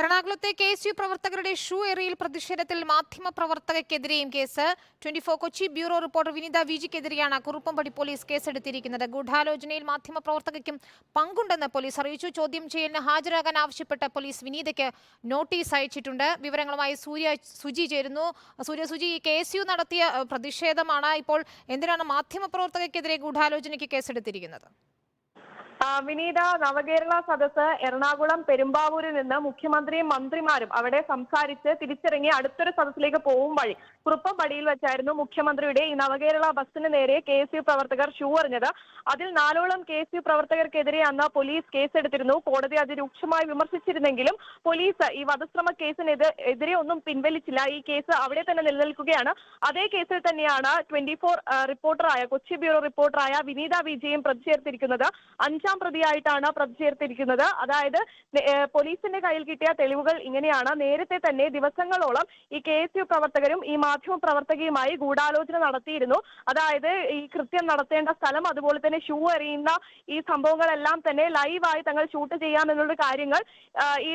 എറണാകുളത്തെ K S U പ്രവർത്തകരുടെ shoe എറിയിൽ പ്രതിഷേധത്തിൽ മാധ്യമ പ്രവർത്തകയ്ക്കെതിരെയും case. Twenty four Kochi bureau reporter Vinitha വിജിക്കെതിരെയാണ് Kuruppampady police കേസെടുത്തിരിക്കുന്നത്. ഗൂഢാലോചനയിൽ മാധ്യമ പ്രവർത്തകയ്ക്കും പങ്കുണ്ടെന്ന് പോലീസ് അറിയിച്ചു. ചോദ്യം ചെയ്യലിന് ഹാജരാകാൻ ആവശ്യപ്പെട്ട പോലീസ് വിനീതയ്ക്ക് നോട്ടീസ് അയച്ചിട്ടുണ്ട്. വിവരങ്ങളുമായി സൂര്യ സുജി ചേരുന്നു. Surya Suji K S U നടത്തിയ പ്രതിഷേധമാണ് ഇപ്പോൾ എന്തിനാണ് മാധ്യമ പ്രവർത്തകയ്ക്കെതിരെ ഗൂഢാലോചനയ്ക്ക് കേസെടുത്തിരിക്കുന്നത്? വിനീത നവകേരള സദസ് എറണാകുളം പെരുമ്പാവൂരിൽ നിന്ന് മുഖ്യമന്ത്രിയും മന്ത്രിമാരും അവിടെ സംസാരിച്ച് തിരിച്ചിറങ്ങി അടുത്തൊരു സദസ്സിലേക്ക് പോകും വഴി. കുറുപ്പമ്പടിയിൽ വെച്ചായിരുന്നു മുഖ്യമന്ത്രിയുടെ ഈ നവകേരള ബസ്സിന് നേരെ കെ എസ് യു പ്രവർത്തകർ ഷൂ എറിഞ്ഞത്. അതിൽ നാലോളം കെ എസ് യു പ്രവർത്തകർക്കെതിരെ അന്ന് പോലീസ് കേസെടുത്തിരുന്നു. കോടതി അതിരൂക്ഷമായി വിമർശിച്ചിരുന്നെങ്കിലും പോലീസ് ഈ വധശ്രമ കേസിനെതിരെ ഒന്നും പിൻവലിച്ചില്ല. ഈ കേസ് അവിടെ തന്നെ നിലനിൽക്കുകയാണ്. അതേ കേസിൽ തന്നെയാണ് ട്വന്റി ഫോർ റിപ്പോർട്ടറായ കൊച്ചി ബ്യൂറോ റിപ്പോർട്ടറായ വിനീത വിജയും പ്രതിചേർത്തിരിക്കുന്നത് അഞ്ചാം പ്രതിയായിട്ടാണ് പ്രതി ചേർത്തിരിക്കുന്നത് അതായത് പോലീസിന്റെ കയ്യിൽ കിട്ടിയ തെളിവുകൾ ഇങ്ങനെയാണ്. നേരത്തെ തന്നെ ദിവസങ്ങളോളം ഈ കെ എസ് യു പ്രവർത്തകരും ഈ മാധ്യമ പ്രവർത്തകയുമായി ഗൂഢാലോചന നടത്തിയിരുന്നു. അതായത് ഈ കൃത്യം നടത്തേണ്ട സ്ഥലം അതുപോലെ തന്നെ ഷൂ എറിയുന്ന ഈ സംഭവങ്ങളെല്ലാം തന്നെ ലൈവായി തങ്ങൾ ഷൂട്ട് ചെയ്യാമെന്നുള്ള കാര്യങ്ങൾ ഈ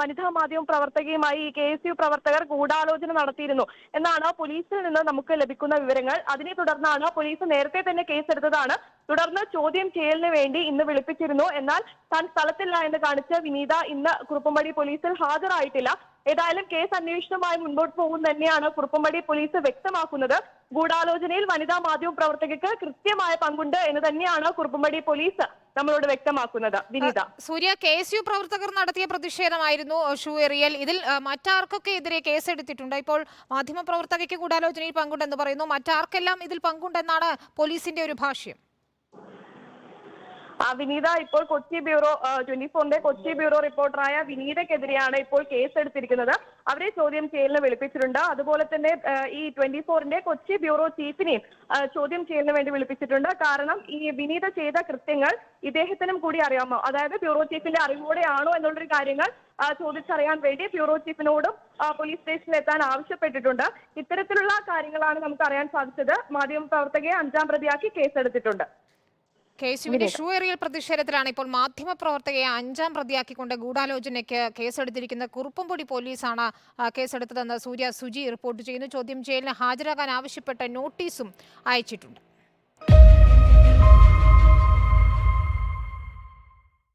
വനിതാ മാധ്യമ പ്രവർത്തകയുമായി ഈ കെ എസ് യു പ്രവർത്തകർ ഗൂഢാലോചന നടത്തിയിരുന്നു എന്നാണ് പോലീസിൽ നിന്ന് നമുക്ക് ലഭിക്കുന്ന വിവരങ്ങൾ. അതിനെ തുടർന്നാണ് പോലീസ് നേരത്തെ തന്നെ കേസെടുത്തതാണ്. തുടർന്ന് ചോദ്യം ചെയ്യലിന് വേണ്ടി ഇന്ന് വിളിപ്പിച്ചിരുന്നു. എന്നാൽ താൻ സ്ഥലത്തില്ല എന്ന് കാണിച്ച് വിനീത ഇന്ന് കുറുപ്പമ്പടി പോലീസിൽ ഹാജരായിട്ടില്ല. ഏതായാലും കേസ് അന്വേഷണവുമായി മുൻപോട്ട് പോകും തന്നെയാണ് കുറുപ്പമ്പടി പോലീസ് വ്യക്തമാക്കുന്നത്. ഗൂഢാലോചനയിൽ വനിതാ മാധ്യമ പ്രവർത്തകർക്ക് കൃത്യമായ പങ്കുണ്ട് എന്ന് തന്നെയാണ് കുറുപ്പമ്പടി പോലീസ് നമ്മളോട് വ്യക്തമാക്കുന്നത്. Vineetha. Surya K S U പ്രവർത്തകർ നടത്തിയ പ്രതിഷേധമായിരുന്നു ഷൂ എറിയൽ. ഇതിൽ മറ്റാർക്കൊക്കെ എതിരെ കേസെടുത്തിട്ടുണ്ട് ഇപ്പോൾ മാധ്യമപ്രവർത്തകയ്ക്ക് ഗൂഢാലോചനയിൽ പങ്കുണ്ടെന്ന് പറയുന്നു. മറ്റാർക്കെല്ലാം ഇതിൽ പങ്കുണ്ടെന്നാണ് പോലീസിന്റെ ഒരു ഭാഷ്യം. വിനീത ഇപ്പോൾ കൊച്ചി ബ്യൂറോ ട്വന്റി ഫോറിന്റെ കൊച്ചി ബ്യൂറോ റിപ്പോർട്ടറായ വിനീതക്കെതിരെയാണ് ഇപ്പോൾ കേസ് എടുത്തിരിക്കുന്നത് അവരെ ചോദ്യം ചെയ്യലിന് വിളിപ്പിച്ചിട്ടുണ്ട്. അതുപോലെ തന്നെ ഈ ട്വന്റി ഫോറിന്റെ കൊച്ചി ബ്യൂറോ ചീഫിനെയും ചോദ്യം ചെയ്യലിന് വേണ്ടി വിളിപ്പിച്ചിട്ടുണ്ട്. കാരണം ഈ വിനീത ചെയ്ത കൃത്യങ്ങൾ ഇദ്ദേഹത്തിനും കൂടി അറിയാമോ? അതായത് ബ്യൂറോ ചീഫിന്റെ അറിവോടെയാണോ എന്നുള്ളൊരു കാര്യങ്ങൾ ചോദിച്ചറിയാൻ വേണ്ടി ബ്യൂറോ ചീഫിനോടും പോലീസ് സ്റ്റേഷനിൽ എത്താൻ ആവശ്യപ്പെട്ടിട്ടുണ്ട്. ഇത്തരത്തിലുള്ള കാര്യങ്ങളാണ് നമുക്ക് അറിയാൻ സാധിച്ചത്. മാധ്യമ പ്രവർത്തകയെ അഞ്ചാം പ്രതിയാക്കി കേസെടുത്തിട്ടുണ്ട്. കെ എസ് യുവിന്റെ ഷൂ എറിയൽ പ്രതിഷേധത്തിലാണ് ഇപ്പോൾ മാധ്യമപ്രവർത്തകയെ അഞ്ചാം പ്രതിയാക്കിക്കൊണ്ട് ഗൂഢാലോചനയ്ക്ക് കേസെടുത്തിരിക്കുന്ന കുറുപ്പംപൊടി പോലീസാണ് കേസെടുത്തതെന്ന് സൂര്യ സുജി റിപ്പോർട്ട് ചെയ്യുന്നു. ചോദ്യം ചെയ്യലിന് ഹാജരാകാൻ ആവശ്യപ്പെട്ട നോട്ടീസും അയച്ചിട്ടുണ്ട്.